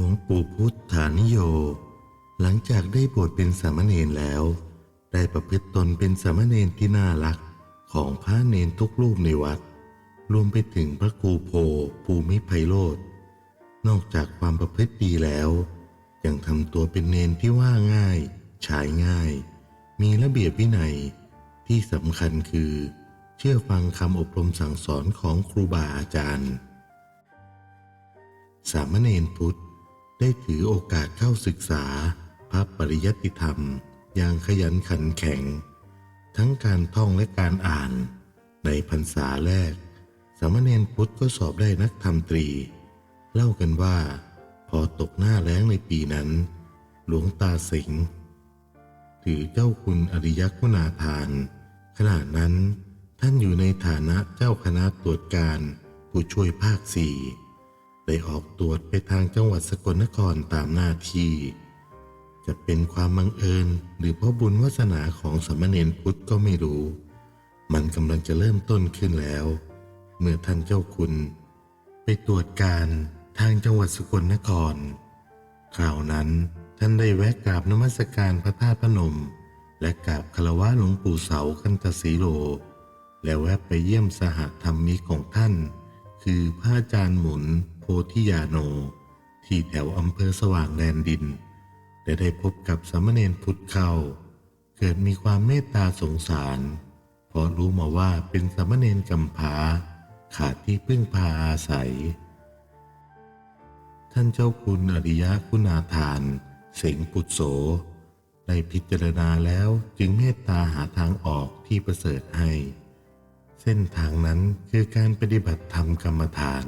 ลวงปู่พุทธานิโย หลังจากได้บวชเป็นสามเณรแล้ว ได้ประพฤติตนเป็นสามเณรที่น่ารักของพระเนนทุกรูปในวัด รวมไปถึงพระครูโพภูมิไพโรธนอกจากความประพฤติดีแล้ว ยังทำตัวเป็นเนนที่ว่าง่าย ฉายง่าย มีระเบียบวินัย ที่สำคัญคือ เชื่อฟังคำอบรมสั่งสอนของครูบาอาจารย์ สามเณรพุทธ ได้ถือโอกาสเข้าศึกษาพระปริยัติธรรม อย่างขยันขันแข็ง ทั้งการท่องและการอ่าน ในพรรษาแรก สามเณรพุทธก็สอบได้นักธรรมตรี เล่ากันว่า พอตกหน้าแล้งในปีนั้น หลวงตาสิงห์ถือเจ้าคุณอริยคุณาทาน ขณะนั้นท่านอยู่ในฐานะเจ้าคณะตรวจการผู้ช่วยภาคสี่ ได้ออกตรวจไปทางจังหวัดสกลนครตามหน้าที่ จะเป็นความบังเอิญหรือเพราะบุญวาสนาของสามเณรพุทธก็ไม่รู้ มันกำลังจะเริ่มต้นขึ้นแล้ว เมื่อท่านเจ้าคุณ ไปตรวจการทางจังหวัดสกลนคร คราวนั้นท่านได้แวะกราบนมัสการพระธาตุพนม และกราบคารวะหลวงปู่เสาคันตสีโล และแวะไปเยี่ยมสหธรรมิกของท่าน คือพระอาจารย์หมุน ธิยาโน ที่แถวอำเภอสว่างแดนดินและได้พบกับสามเณรพุทธเข้า เกิดมีความเมตตาสงสาร เพราะรู้มาว่าเป็นสามเณรกำพร้า ขาดที่พึ่งพาอาศัย ท่านเจ้าคุณอริยะคุณาทาน เสงปุตโสได้พิจารณาแล้วจึงเมตตาหาทางออกที่ประเสริฐให้ เส้นทางนั้นคือการปฏิบัติธรรมกรรมฐาน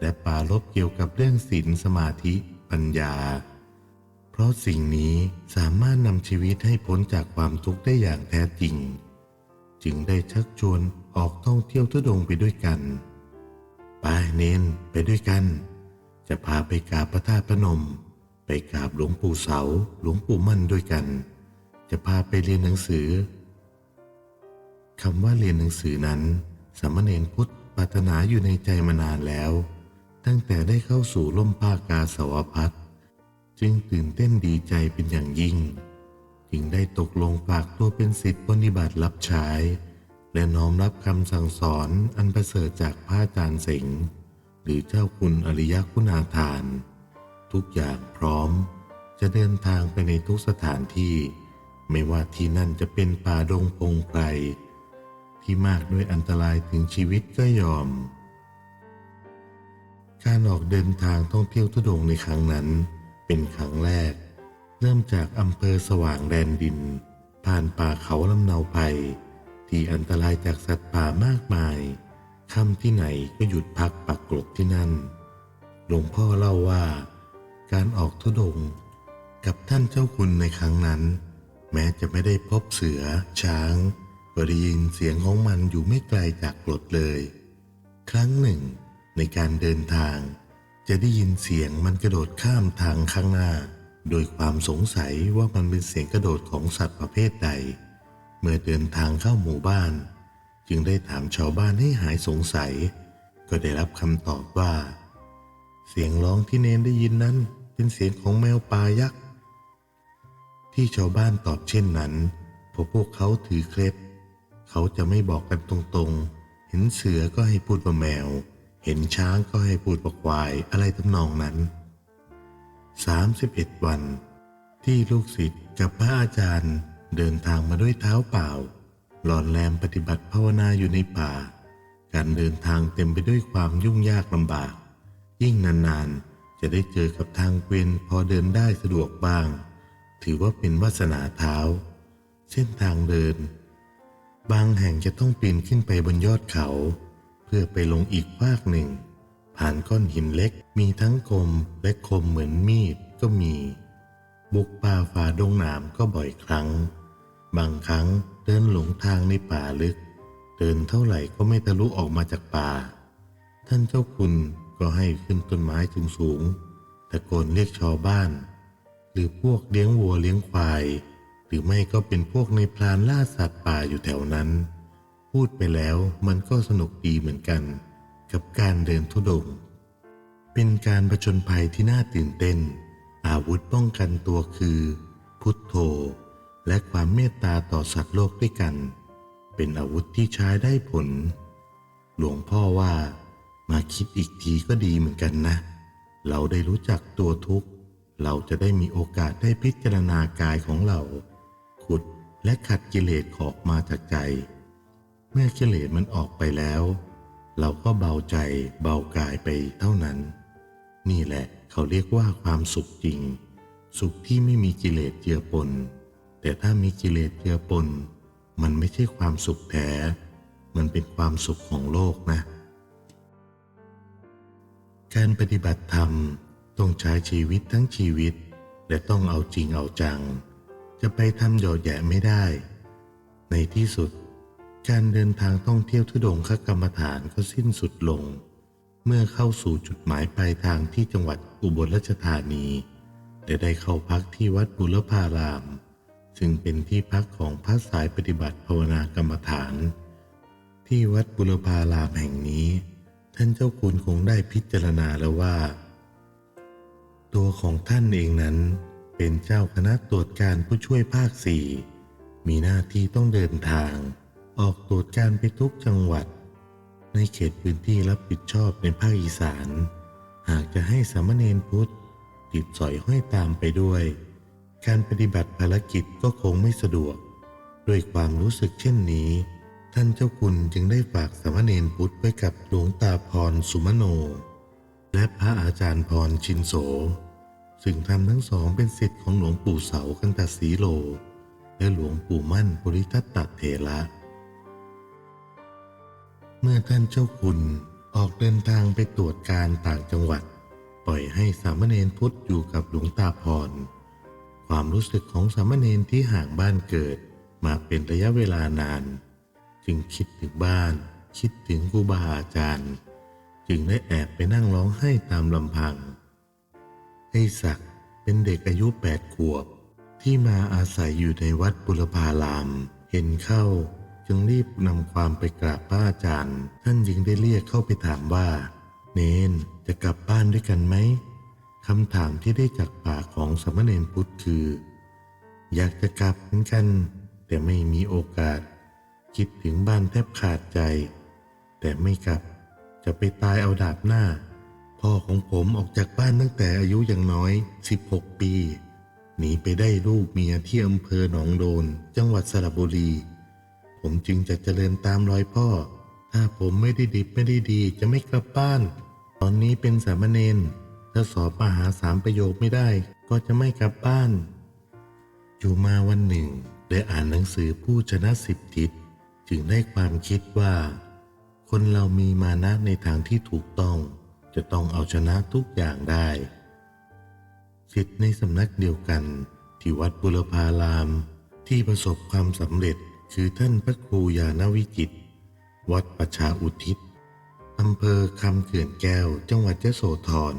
และปารบเกี่ยวกับเรื่องศีลสมาธิปัญญา เพราะสิ่งนี้สามารถนำชีวิตให้พ้นจากความทุกข์ได้อย่างแท้จริง จึงได้ชักชวนออกท่องเที่ยวทุดงไปด้วยกันไปเน้นไปด้วยกัน จะพาไปกราบพระธาตุพนม ไปกราบหลวงปู่เสาหลวงปู่มั่นด้วยกัน จะพาไปเรียนหนังสือคำว่าเรียนหนังสือนั้นสามเณรพุทธปรารถนาอยู่ในใจมานานแล้ว ตั้งแต่ได้เข้าสู่ร่มผ้ากาสาวพัดจึงตื่นเต้นดีใจเป็นอย่างยิ่ง จึงได้ตกลงฝากตัวเป็นศิษย์ปฏิบัติรับใช้ และน้อมรับคำสั่งสอนอันประเสริฐจากพระอาจารย์เสงห์หรือเจ้าคุณอริยคุณาทาน ทุกอย่างพร้อมจะเดินทางไปในทุกสถานที่ ไม่ว่าที่นั่นจะเป็นป่าดงพงไพรที่มากด้วยอันตรายถึงชีวิตก็ยอม การออกเดินทางท่องเที่ยวทุดงในครั้งนั้น เป็นครั้งแรก เริ่มจากอำเภอสว่างแดนดิน ผ่านป่าเขาลำเนาไพรที่อันตรายจากสัตว์ป่ามากมายค่ำที่ไหนก็หยุดพักปักกลดที่นั่น หลวงพ่อเล่าว่า การออกทุดง กับท่านเจ้าคุณในครั้งนั้น แม้จะไม่ได้พบเสือ ช้างก็ได้ยินเสียงของมันอยู่ไม่ไกลจากกรดเลย ครั้งหนึ่ง ในการเดินทาง จะได้ยินเสียงมันกระโดดข้ามทางข้างหน้า โดยความสงสัยว่ามันเป็นเสียงกระโดดของสัตว์ประเภทใด เมื่อเดินทางเข้าหมู่บ้าน จึงได้ถามชาวบ้านให้หายสงสัย ก็ได้รับคำตอบว่า เสียงร้องที่เนนได้ยินนั้นเป็นเสียงของแมวป่ายักษ์ที่ชาวบ้านตอบเช่นนั้นเพราะพวกเขาถือเคล็ดเขาจะไม่บอกกันตรงๆ เห็นเสือก็ให้พูดว่าแมว เห็นช้างก็ให้พูดว่าควายอะไรทำนองนั้น 31 วัน ที่ลูกศิษย์กับพระอาจารย์เดินทางมาด้วยเท้าเปล่า หลอนแรมปฏิบัติภาวนาอยู่ในป่า การเดินทางเต็มไปด้วยความยุ่งยากลำบาก ยิ่งนานๆ จะได้เจอกับทางเกวียนพอเดินได้สะดวกบ้าง ถือว่าเป็นวาสนาเท้า เส้นทางเดิน บางแห่งจะต้องปีนขึ้นไปบนยอดเขา เพื่อไปลงอีกภาคหนึ่ง ผ่านก้อนหินเล็กมีทั้งคมและคมเหมือนมีดก็มี บุกป่าฝ่าดงหนามก็บ่อยครั้ง บางครั้งเดินหลงทางในป่าลึก เดินเท่าไหร่ก็ไม่ทะลุออกมาจากป่า ท่านเจ้าคุณก็ให้ขึ้นต้นไม้สูงสูงตะโกนเรียกชาวบ้าน หรือพวกเลี้ยงวัวเลี้ยงควาย หรือไม่ก็เป็นพวกในพรานล่าสัตว์ป่าอยู่แถวนั้น พูดไปแล้วมันก็สนุกดีเหมือนกัน กับการเดินทุดงค์เป็นการผจญภัยที่น่าตื่นเต้น อาวุธป้องกันตัวคือ พุทโธ และความเมตตาต่อสัตว์โลกด้วยกัน เป็นอาวุธที่ใช้ได้ผล หลวงพ่อว่ามาคิดอีกทีก็ดีเหมือนกันนะ เราได้รู้จักตัวทุกข์ เราจะได้มีโอกาสได้พิจารณากายของเรา ขุดและขัดกิเลสออกมาจากใจ เมื่อกิเลสมันออกไปแล้ว เราก็เบาใจเบากายไปเท่านั้น นี่แหละเขาเรียกว่าความสุขจริง สุขที่ไม่มีกิเลสเจือปน แต่ถ้ามีกิเลสเจือปน มันไม่ใช่ความสุขแท้ มันเป็นความสุขของโลกนะ การปฏิบัติธรรมต้องใช้ชีวิตทั้งชีวิต และต้องเอาจริงเอาจัง จะไปทำหยอดแยะไม่ได้ ในที่สุด การเดินทางท่องเที่ยวทุดงคกรรมฐานก็สิ้นสุดลง เมื่อเข้าสู่จุดหมายปลายทางที่จังหวัดอุบลราชธานีและได้เข้าพักที่วัดบุรพาราม ซึ่งเป็นที่พักของพระสายปฏิบัติภาวนากรรมฐาน ที่วัดบุรพารามแห่งนี้ ท่านเจ้าคุณคงได้พิจารณาแล้วว่า ตัวของท่านเองนั้นเป็นเจ้าคณะตรวจการผู้ช่วยภาคสี่มีหน้าที่ต้องเดินทาง ออกตรวจการไปทุกจังหวัด ในเขตพื้นที่รับผิดชอบในภาคอีสาน หากจะให้สามเณรพุทธติดสอยห้อยตามไปด้วย การปฏิบัติภารกิจก็คงไม่สะดวก ด้วยความรู้สึกเช่นนี้ ท่านเจ้าคุณจึงได้ฝากสามเณรพุทธไว้กับหลวงตาพรสุมโน และพระอาจารย์พรชินโส ซึ่งท่านทั้งสองเป็นศิษย์ของหลวงปู่เสากันตสีโล และหลวงปู่มั่นปุริทัตตเถระ เมื่อท่านเจ้าคุณออกเดินทางไปตรวจการต่างจังหวัด ปล่อยให้สามเณรพุทธอยู่กับหลวงตาพร ความรู้สึกของสามเณรที่ห่างบ้านเกิดมาเป็นระยะเวลานาน จึงคิดถึงบ้าน คิดถึงครูบาอาจารย์ จึงได้แอบไปนั่งร้องไห้ตามลำพัง ไอ้ศักดิ์เป็นเด็กอายุแปดขวบ ที่มาอาศัยอยู่ในวัดบุรพาราม เห็นเข้า จึงรีบนำความไปกราบพระอาจารย์ ท่านจึงได้เรียกเข้าไปถามว่า เนนจะกลับบ้านด้วยกันไหมคำถามที่ได้จากปากของสามเณรพุทธคือ อยากจะกลับเหมือนกัน แต่ไม่มีโอกาส คิดถึงบ้านแทบขาดใจ แต่ไม่กลับจะไปตายเอาดาบหน้า พ่อของผมออกจากบ้านตั้งแต่อายุยังน้อย 16 ปีหนีไปได้ลูกเมียที่อำเภอหนองโดน จังหวัดสระบุรี ผมจึงจะเจริญตามรอยพ่อ ถ้าผมไม่ได้ดิบไม่ได้ดีจะไม่กลับบ้าน ตอนนี้เป็นสามเณรถ้าสอบมหาสามประโยคไม่ได้ก็จะไม่กลับบ้าน อยู่มาวันหนึ่ง ได้อ่านหนังสือผู้ชนะสิบทิศจึงได้ความคิดว่า คนเรามีมานะในทางที่ถูกต้อง จะต้องเอาชนะทุกอย่างได้สิทธิ์ในสำนักเดียวกัน ที่วัดบุรพารามที่ประสบความสำเร็จ คือท่านพระครูยานวิจิต วัดประชาอุทิศอำเภอคำเขื่อนแก้ว จังหวัดยโสธร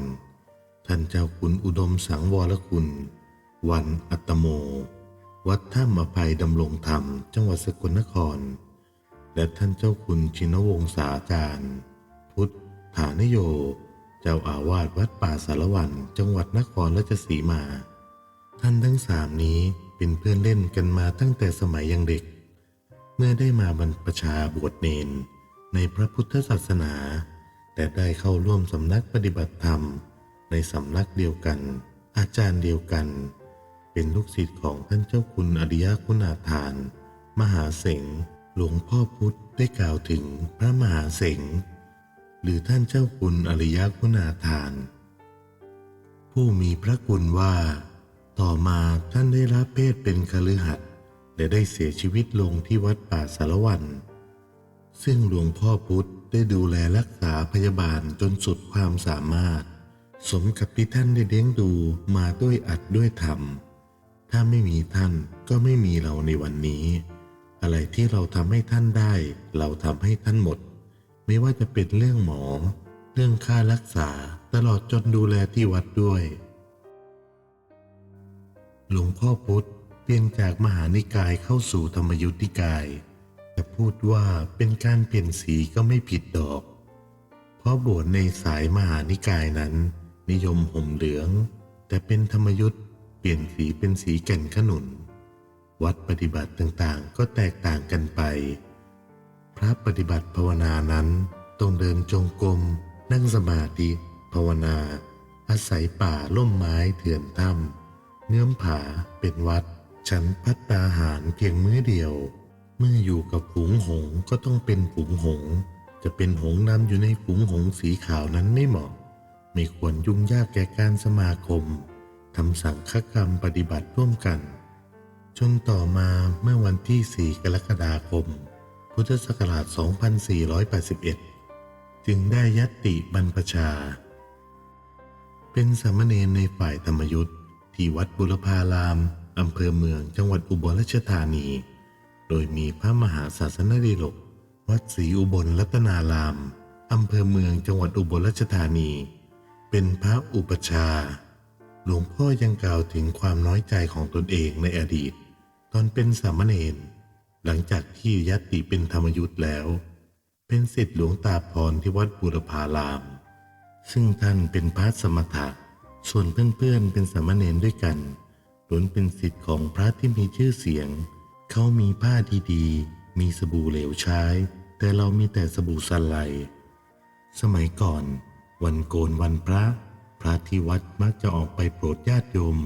ท่านเจ้าคุณอุดมสังวรคุณ วันอัตโม วัดถ้ำอภัยดำรงธรรม จังหวัดสกลนคร และท่านเจ้าคุณชินวงศาจารย์ พุทธฐานโย เจ้าอาวาสวัดป่าสารวัน จังหวัดนครราชสีมา ท่านทั้งสามนี้เป็นเพื่อนเล่นกันมาตั้งแต่สมัยยังเด็ก เมื่อได้มาบรรพชาบวชเนนในพระพุทธศาสนา แต่ได้เข้าร่วมสำนักปฏิบัติธรรม ในสำนักเดียวกัน อาจารย์เดียวกัน เป็นลูกศิษย์ของท่านเจ้าคุณอริยคุณาทาน มหาเสงห์หลวงพ่อพุธได้กล่าวถึงพระมหาเสงห์หรือท่านเจ้าคุณอริยคุณาทาน ผู้มีพระคุณว่า ต่อมาท่านได้รับเพศเป็นคฤหัสถ์ และได้เสียชีวิตลงที่วัดป่าสารวัน ซึ่งหลวงพ่อพุธได้ดูแลรักษาพยาบาลจนสุดความสามารถ สมกับที่ท่านได้เลี้ยงดูมาด้วยอัดด้วยธรรม ถ้าไม่มีท่านก็ไม่มีเราในวันนี้ อะไรที่เราทำให้ท่านได้ เราทำให้ท่านหมด ไม่ว่าจะเป็นเรื่องหมอ เรื่องค่ารักษาตลอดจนดูแลที่วัดด้วย หลวงพ่อพุธ ลี่ยนจากมหานิกายเข้าสู่ธรรมยุติกาย แต่พูดว่าเป็นการเปลี่ยนสีก็ไม่ผิดดอก เพราะบวชในสายมหานิกายนั้น นิยมห่มเหลือง แต่เป็นธรรมยุทธ์เปลี่ยนสีเป็นสีแก่นขนุน วัดปฏิบัติต่างๆ ก็แตกต่างกันไป พระปฏิบัติภาวนานั้นต้องเดินจงกรมนั่งสมาธิภาวนา อาศัยป่าล่มไม้เถื่อนถ้ำเนื้อผาเป็นวัด ฉันพัตตาหารเพียงมื้อเดียว เมื่ออยู่กับฝูงหงก็ต้องเป็นฝูงหง จะเป็นหงนำอยู่ในฝูงหงสีขาวนั้นไม่เหมาะ ไม่ควรยุ่งยากแก่การสมาคมทำสังฆกรรมปฏิบัติร่วมกัน จนต่อมาเมื่อวันที่ 4 กรกฎาคม พุทธศักราช 2481 จึงได้ยัตติบรรพชา เป็นสามเณรในฝ่ายธรรมยุทธ์ที่วัดบุรพาราม อำเภอเมืองจังหวัดอุบลราชธานี โดยมีพระมหาศาสนดีหลกวัดศรีอุบลรัตนารามอำเภอเมืองจังหวัดอุบลราชธานี เป็นพระอุปชา หลวงพ่อยังกล่าวถึงความน้อยใจของตนเองในอดีต ตอนเป็นสามเณรหลังจากที่ยัตติเป็นธรรมยุทธ์แล้ว เป็นศิษย์หลวงตาพรที่วัดบุรพาราม ซึ่งท่านเป็นพระสมถะส่วนเพื่อนๆเป็นสามเณรด้วยกัน ล้วนเป็นศิษย์ของพระที่มีชื่อเสียง เขามีผ้าดีๆ มีสบู่เหลวใช้ แต่เรามีแต่สบู่สันไลสมัยก่อน วันโกนวันพระ พระที่วัดมักจะออกไปโปรดญาติโยม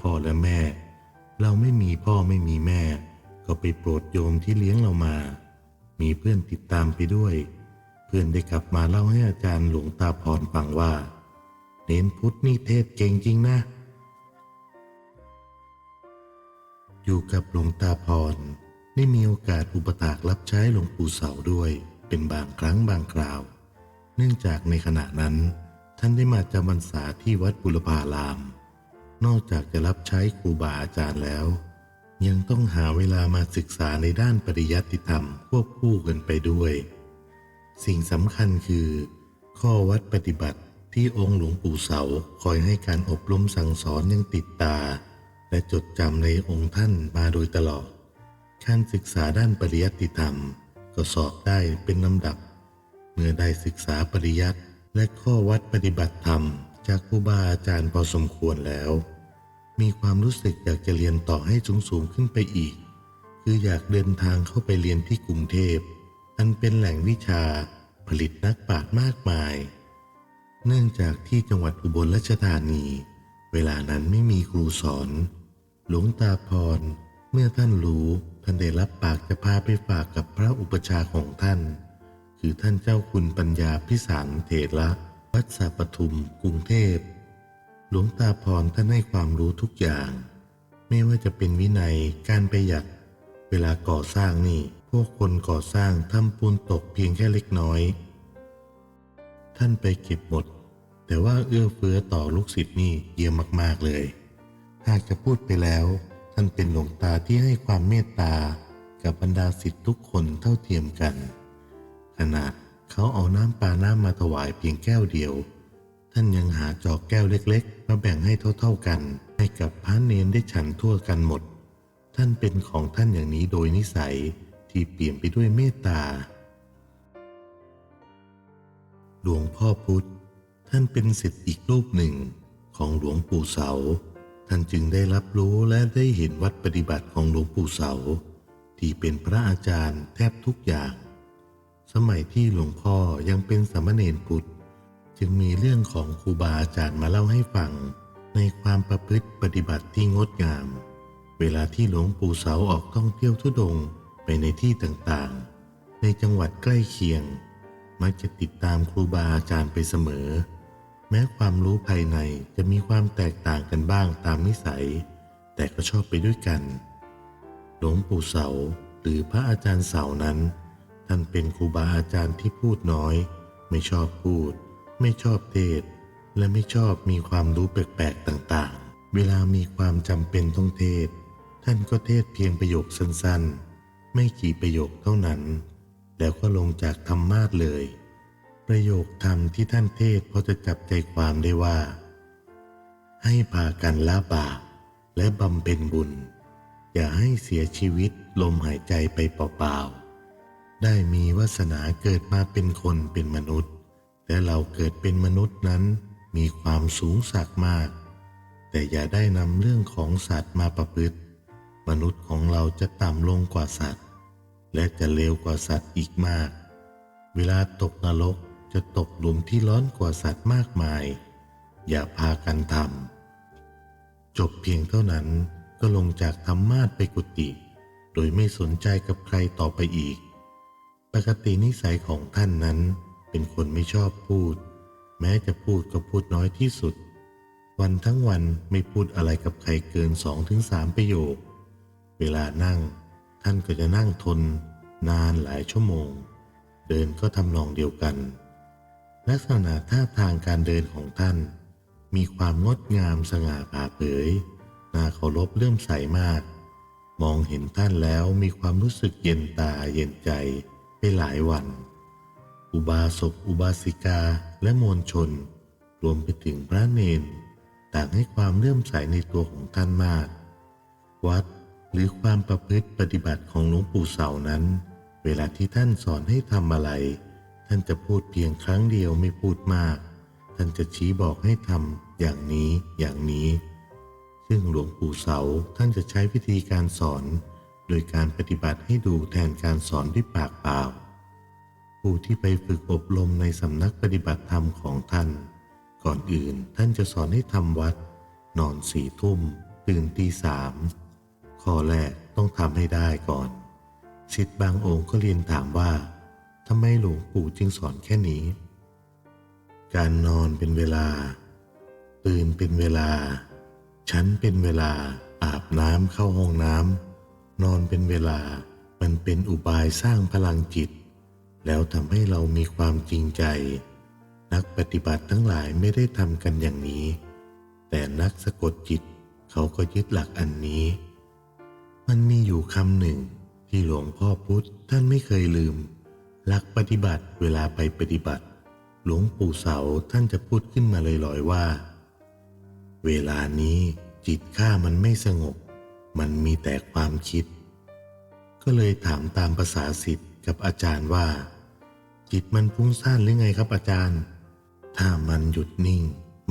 พ่อและแม่ เราไม่มีพ่อไม่มีแม่ ก็ไปโปรดโยมที่เลี้ยงเรามา มีเพื่อนติดตามไปด้วย เพื่อนได้กลับมาเล่าให้อาจารย์หลวงตาพรฟังว่า เน้นพุทธนี่เทศเก่งจริงนะ อยู่กับหลวงตาพรได้มีโอกาสอุปถากรับใช้หลวงปู่เสาด้วยเป็นบางครั้งบางคราว เนื่องจากในขณะนั้น ท่านได้มาจำพรรษาที่วัดบุรพาราม นอกจากจะรับใช้ครูบาอาจารย์แล้ว ยังต้องหาเวลามาศึกษาในด้านปริยัติธรรมควบคู่กันไปด้วย สิ่งสำคัญคือ ข้อวัดปฏิบัติที่องค์หลวงปู่เสาคอยให้การอบรมสั่งสอนยังติดตา และจดจำในองค์ท่านมาโดยตลอดการศึกษาด้านปริยัติธรรม ก็สอบได้เป็นลำดับ เมื่อได้ศึกษาปริยัติและข้อวัดปฏิบัติธรรม จากครูบาอาจารย์พอสมควรแล้ว มีความรู้สึกอยากจะเรียนต่อให้สูงสูงขึ้นไปอีก คืออยากเดินทางเข้าไปเรียนที่กรุงเทพ อันเป็นแหล่งวิชาผลิตนักปราชญ์มากมาย เนื่องจากที่จังหวัดอุบลราชธานี เวลานั้นไม่มีครูสอน หลวงตาพร เมื่อท่านรู้ท่านได้รับปากจะพาไปฝากกับพระอุปชาของท่าน คือท่านเจ้าคุณปัญญาพิสารเถระวัดสาปทุมกรุงเทพ หลวงตาพรท่านให้ความรู้ทุกอย่าง ไม่ว่าจะเป็นวินัยการประหยัด เวลาก่อสร้างนี่ พวกคนก่อสร้างทำปูนตกเพียงแค่เล็กน้อย ท่านไปเก็บหมด แต่ว่าเอื้อเฟื้อต่อลูกศิษย์นี่เยี่ยมมาก ๆเลย หากจะพูดไปแล้ว ท่านเป็นหลวงตาที่ให้ความเมตตากับบรรดาศิษย์ทุกคนเท่าเทียมกันขนาดเขาเอาน้ำปลาน้ำมาถวายเพียงแก้วเดียว ท่านยังหาจอกแก้วเล็กๆ มาแบ่งให้เท่าๆกัน ให้กับพระเนนได้ฉันทั่วกันหมด ท่านเป็นของท่านอย่างนี้โดยนิสัยที่เปลี่ยนไปด้วยเมตตา หลวงพ่อพุธท่านเป็นศิษย์อีกรูปหนึ่งของหลวงปู่เสา ท่านจึงได้รับรู้และได้เห็นวัดปฏิบัติของหลวงปู่เสา ที่เป็นพระอาจารย์แทบทุกอย่าง สมัยที่หลวงพ่อยังเป็นสามเณรพุทธจึงมีเรื่องของครูบาอาจารย์มาเล่าให้ฟัง ในความประพฤติปฏิบัติที่งดงาม เวลาที่หลวงปู่เสาออกท่องเที่ยวทุดงไปในที่ต่างๆ ในจังหวัดใกล้เคียง มักจะติดตามครูบาอาจารย์ไปเสมอ แม้ความรู้ภายในจะมีความแตกต่างกันบ้างตามนิสัย แต่ก็ชอบไปด้วยกัน หลวงปู่เสาหรือพระอาจารย์เสานั้น ท่านเป็นครูบาอาจารย์ที่พูดน้อย ไม่ชอบพูด ไม่ชอบเทศ และไม่ชอบมีความรู้แปลกๆต่างๆ เวลามีความจำเป็นต้องเทศ ท่านก็เทศเพียงประโยคสั้นๆ ไม่กี่ประโยคเท่านั้น แล้วก็ลงจากธรรมาสเลย ประโยคธรรมที่ท่านเทศพอจะจับใจความได้ว่า ให้พากันละบาปและบำเพ็ญบุญ อย่าให้เสียชีวิตลมหายใจไปเปล่าๆ ได้มีวาสนาเกิดมาเป็นคนเป็นมนุษย์แและเราเกิดเป็นมนุษย์นั้นมีความสูงสักมาก แต่อย่าได้นำเรื่องของสัตว์มาประพฤติ มนุษย์ของเราจะต่ำลงกว่าสัตว์ และจะเลวกว่าสัตว์อีกมาก เวลาตกนรก จะตกหลุมที่ร้อนกว่าสัตว์มากมาย อย่าพากันทำจบเพียงเท่านั้นก็ลงจากธรรมาสไปกุฏิโดยไม่สนใจกับใครต่อไปอีก ปกตินิสัยของท่านนั้นเป็นคนไม่ชอบพูด แม้จะพูดก็พูดน้อยที่สุด วันทั้งวันไม่พูดอะไรกับใครเกินสองถึงสามประโยค เวลานั่ง ท่านก็จะนั่งทน นานหลายชั่วโมง เดินก็ทำนองเดียวกัน ลักษณะท่าทางการเดินของท่าน มีความงดงามสง่าผ่าเผย น่าเคารพเลื่อมใสมาก มองเห็นท่านแล้วมีความรู้สึกเย็นตาเย็นใจไปหลายวัน อุบาสกอุบาสิกาและมวลชน รวมไปถึงพระเนน ต่างให้ความเลื่อมใสในตัวของท่านมาก วัดหรือความประพฤติปฏิบัติของหลวงปู่เสานั้น เวลาที่ท่านสอนให้ทำอะไร ท่านจะพูดเพียงครั้งเดียวไม่พูดมาก ท่านจะชี้บอกให้ทำอย่างนี้อย่างนี้ ซึ่งหลวงปู่เสาท่านจะใช้วิธีการสอน โดยการปฏิบัติให้ดูแทนการสอนด้วยปากเปล่า ผู้ที่ไปฝึกอบรมในสำนักปฏิบัติธรรมของท่าน ก่อนอื่นท่านจะสอนให้ทำวัด นอนสี่ทุ่ม ตื่นตีสามข้อแรกต้องทำให้ได้ก่อนสิทธิ์บางองค์ก็เรียนถามว่า ทำไมหลวงปู่จึงสอนแค่นี้ การนอนเป็นเวลา ตื่นเป็นเวลา ฉันเป็นเวลา อาบน้ำเข้าห้องน้ำนอนเป็นเวลา มันเป็นอุบายสร้างพลังจิต แล้วทำให้เรามีความจริงใจ นักปฏิบัติทั้งหลายไม่ได้ทำกันอย่างนี้ แต่นักสะกดจิตเขาก็ยึดหลักอันนี้ มันมีอยู่คำหนึ่งที่หลวงพ่อพุธท่านไม่เคยลืม หลักปฏิบัติเวลาไปปฏิบัติ หลวงปู่เสาท่านจะพูดขึ้นมาลอยๆว่า เวลานี้จิตข้ามันไม่สงบ มันมีแต่ความคิด ก็เลยถามตามภาษาสิทธิ์กับอาจารย์ว่า จิตมันฟุ้งซ่านหรือไงครับอาจารย์ ถ้ามันหยุดนิ่ง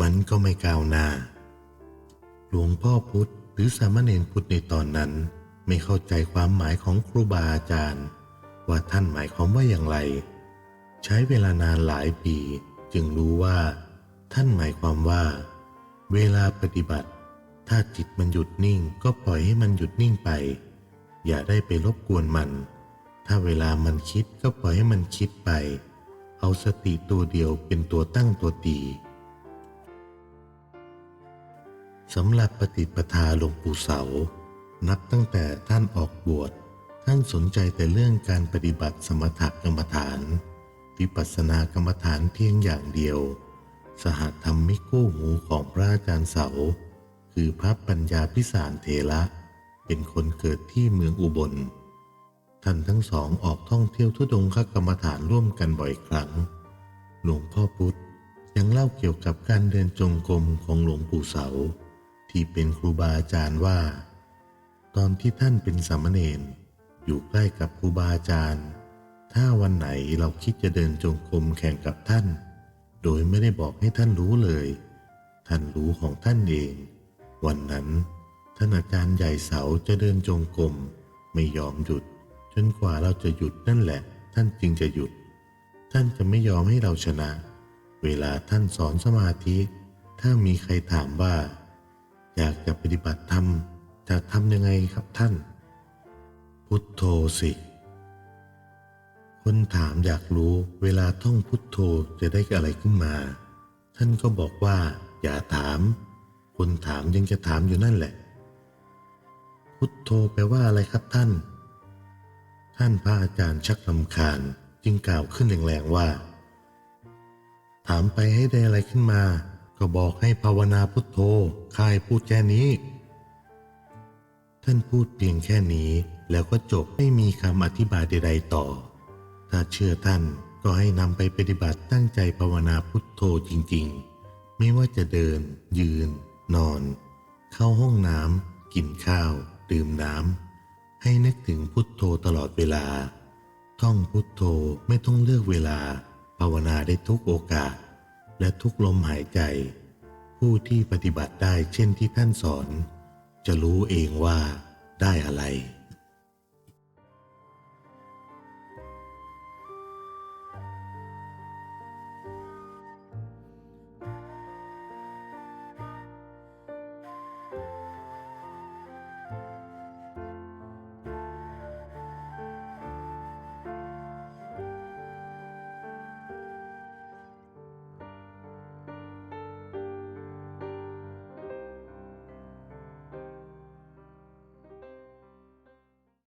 มันก็ไม่ก้าวหน้า หลวงพ่อพุธหรือสามเณรพุธในตอนนั้น ไม่เข้าใจความหมายของครูบาอาจารย์ ว่าท่านหมายความว่าอย่างไร ใช้เวลานานหลายปี จึงรู้ว่า ท่านหมายความว่า เวลาปฏิบัติ ถ้าจิตมันหยุดนิ่งก็ปล่อยให้มันหยุดนิ่งไป อย่าได้ไปรบกวนมัน ถ้าเวลามันคิดก็ปล่อยให้มันคิดไป เอาสติตัวเดียวเป็นตัวตั้งตัวตีสำหรับปฏิปทาหลวงปู่เสา นับตั้งแต่ท่านออกบวช ท่านสนใจแต่เรื่องการปฏิบัติสมถกรรมฐาน วิปัสสนากรรมฐานเพียงอย่างเดียว สหธรรมมิกคู่หูของพระอาจารย์เสา คือพระปัญญาพิสารเถระ เป็นคนเกิดที่เมืองอุบล ท่านทั้งสองออกท่องเที่ยวทุดงคกรรมฐานร่วมกันบ่อยครั้ง หลวงพ่อพุธยังเล่าเกี่ยวกับการเดินจงกรมของหลวงปู่เสา ที่เป็นครูบาอาจารย์ว่า ตอนที่ท่านเป็นสามเณร อยู่ใกล้กับครูบาอาจารย์ ถ้าวันไหนเราคิดจะเดินจงกรมแข่งกับท่าน โดยไม่ได้บอกให้ท่านรู้เลย ท่านรู้ของท่านเอง วันนั้น ท่านอาจารย์ใหญ่เสาจะเดินจงกรมไม่ยอมหยุด จนกว่าเราจะหยุดนั่นแหละ ท่านจึงจะหยุด ท่านจะไม่ยอมให้เราชนะ เวลาท่านสอนสมาธิ ถ้ามีใครถามว่า อยากจะปฏิบัติธรรมจะทำยังไงครับท่าน พุทโธสิ คนถามอยากรู้เวลาท่องพุทโธจะได้อะไรขึ้นมา ท่านก็บอกว่า อย่าถาม คนถามยังจะถามอยู่นั่นแหละ พุทโธแปลว่าอะไรครับท่าน ท่านพระอาจารย์ชักลำคาญจึงกล่าวขึ้นแรงๆว่า ถามไปให้ได้อะไรขึ้นมา ก็บอกให้ภาวนาพุทโธข้ายพูดแค่นี้ ท่านพูดเพียงแค่นี้ แล้วก็จบไม่มีคำอธิบายใดๆต่อ ถ้าเชื่อท่านก็ให้นำไปปฏิบัติตั้งใจภาวนาพุทโธจริงๆ ไม่ว่าจะเดิน ยืน นอน เข้าห้องน้ำกินข้าว ดื่มน้ำให้นึกถึงพุทโธตลอดเวลา ท่องพุทโธไม่ต้องเลือกเวลา ภาวนาได้ทุกโอกาส และทุกลมหายใจ ผู้ที่ปฏิบัติได้เช่นที่ท่านสอน จะรู้เองว่าได้อะไร